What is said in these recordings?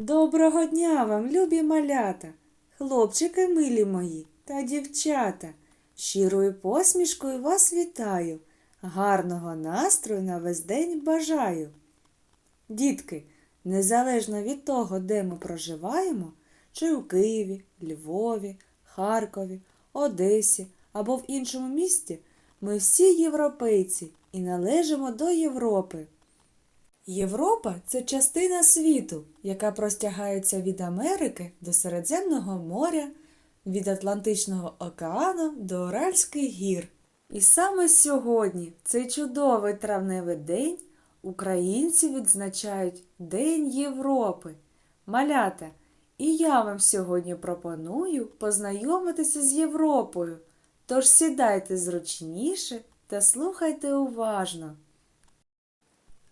Доброго дня вам, любі малята, хлопчики милі мої та дівчата. Щирою посмішкою вас вітаю, гарного настрою на весь день бажаю. Дітки, незалежно від того, де ми проживаємо, чи у Києві, Львові, Харкові, Одесі або в іншому місті, ми всі європейці і належимо до Європи. Європа це частина світу, яка простягається від Америки до Середземного моря, від Атлантичного океану до Уральських гір. І саме сьогодні, цей чудовий травневий день, українці відзначають День Європи. Малята, і я вам сьогодні пропоную познайомитися з Європою. Тож сідайте зручніше та слухайте уважно.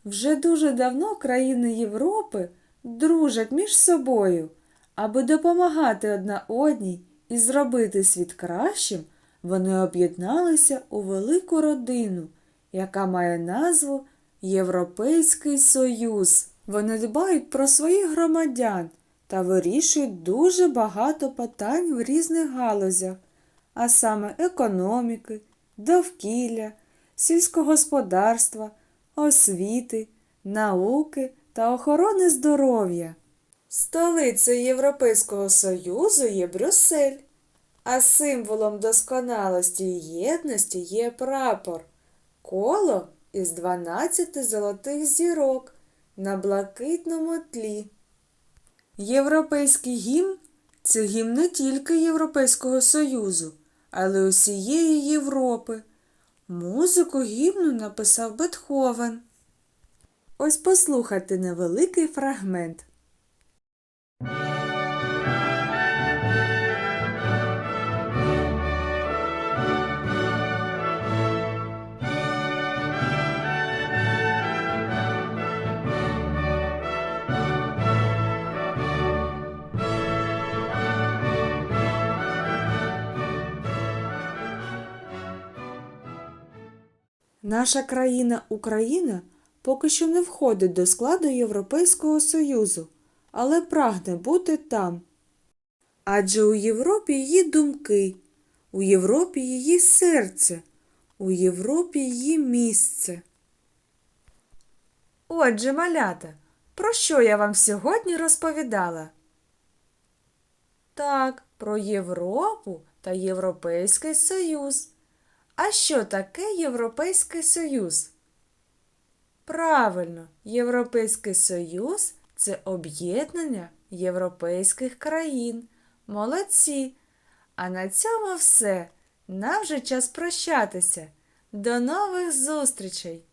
Вже дуже давно країни Європи дружать між собою. Аби допомагати одна одній і зробити світ кращим, вони об'єдналися у велику родину, яка має назву Європейський Союз. Вони дбають про своїх громадян та вирішують дуже багато питань в різних галузях, а саме економіки, довкілля, сільськогосподарства, освіти, науки та охорони здоров'я. Столицею Європейського Союзу є Брюссель, а символом досконалості і єдності є прапор коло із 12 золотих зірок на блакитному тлі. Європейський гімн це гімн не тільки Європейського Союзу, але усієї Європи. Музику гімну написав Бетховен. Ось послухайте невеликий фрагмент. Наша країна Україна поки що не входить до складу Європейського Союзу, але прагне бути там. Адже у Європі її думки, у Європі її серце, у Європі її місце. Отже, малята, про що я вам сьогодні розповідала? Так, про Європу та Європейський Союз. А що таке Європейський Союз? Правильно, Європейський Союз це об'єднання європейських країн. Молодці! А на цьому все. Нам вже час прощатися. До нових зустрічей!